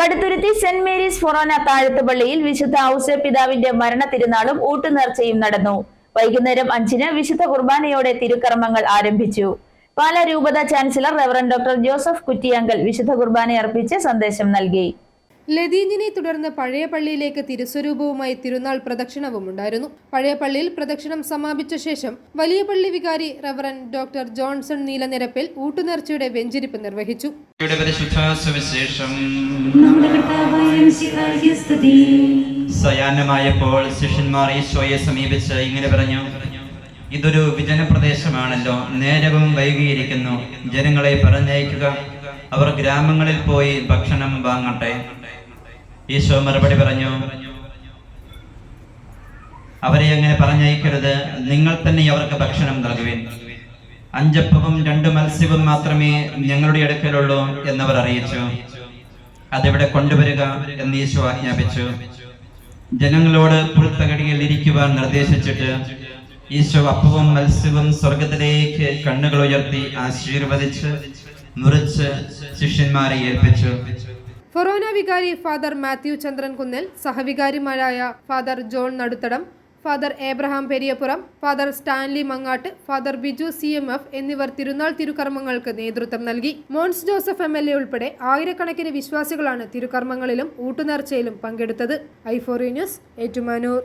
Kaduthuruthy saint Mary's ഫൊറോന താഴത്ത് പള്ളിയിൽ വിശുദ്ധ ഔസേ പിതാവിന്റെ മരണ തിരുനാളും ഊട്ടുനേർച്ചയും നടന്നു. വൈകുന്നേരം അഞ്ചിന് വിശുദ്ധ കുർബാനയോടെ തിരുക്കർമ്മങ്ങൾ ആരംഭിച്ചു. പാല രൂപത chancellor reverend doctor Joseph Kuttiyankal വിശുദ്ധ കുർബാന അർപ്പിച്ച് സന്ദേശം നൽകി. ലതീഞ്ഞിനെ തുടർന്ന് പഴയ പള്ളിയിലേക്ക് തിരുസ്വരൂപവുമായി തിരുനാൾ പ്രദക്ഷിണവും ഉണ്ടായിരുന്നു. പഴയ പള്ളിയിൽ പ്രദക്ഷിണം സമാപിച്ച ശേഷം വലിയ പള്ളി വികാരി റവറൻ ഡോക്ടർ ജോൺസൺ നീലനിരപ്പിൽ ഊട്ടുനേർച്ചയുടെ വെഞ്ചിരിപ്പ് നിർവഹിച്ചു. സയാനമായപ്പോൾ ശിഷ്യന്മാർ ഈശോയെ സമീപിച്ച് ഇങ്ങനെ പറഞ്ഞു ഇതൊരു വിജനപ്രദേശമാണല്ലോ. നേരവും വൈകിയിരിക്കുന്നു. ജനങ്ങളെ പറഞ്ഞയക്കുക. അവർ ഗ്രാമങ്ങളിൽ പോയി ഭക്ഷണം വാങ്ങട്ടെ. ഈശോ മറുപടി പറഞ്ഞു അവരെ അങ്ങനെ പറഞ്ഞയക്കരുത്. നിങ്ങൾ തന്നെ അവർക്ക് ഭക്ഷണം നൽകുവിൻ. അഞ്ചപ്പവും രണ്ട് മത്സ്യവും മാത്രമേ ഞങ്ങളുടെ അടുക്കലുള്ളൂ എന്നവർ അറിയിച്ചു. അതിവിടെ കൊണ്ടുവരിക എന്ന് ഈശോ ആജ്ഞാപിച്ചു. ജനങ്ങളോട് പുൽത്തകടിയിൽ ഇരിക്കുവാൻ നിർദ്ദേശിച്ചിട്ട് ഈശോ അപ്പവും മത്സ്യവും സ്വർഗത്തിലേക്ക് കണ്ണുകൾ ഉയർത്തി ആശീർവദിച്ച് മുറിച്ച് ശിഷ്യന്മാരെ ഏൽപ്പിച്ചു. ഫൊറോന വികാരി ഫാദർ മാത്യു ചന്ദ്രൻ കുന്നിൽ സഹവികാരിമാരായ Father John Naduthadam Father Abraham Periyappuram Father Stanley Mangattu Father Biju C M F എന്നിവർ തിരുനാൾ തിരുക്കർമ്മങ്ങൾക്ക് നേതൃത്വം നൽകി. Mons Joseph M L A ഉൾപ്പെടെ ആയിരക്കണക്കിന് വിശ്വാസികളാണ് തിരുക്കർമ്മങ്ങളിലും ഊട്ടുനേർച്ചയിലും പങ്കെടുത്തത്. ഐഫോറി ന്യൂസ് ഏറ്റുമാനൂർ.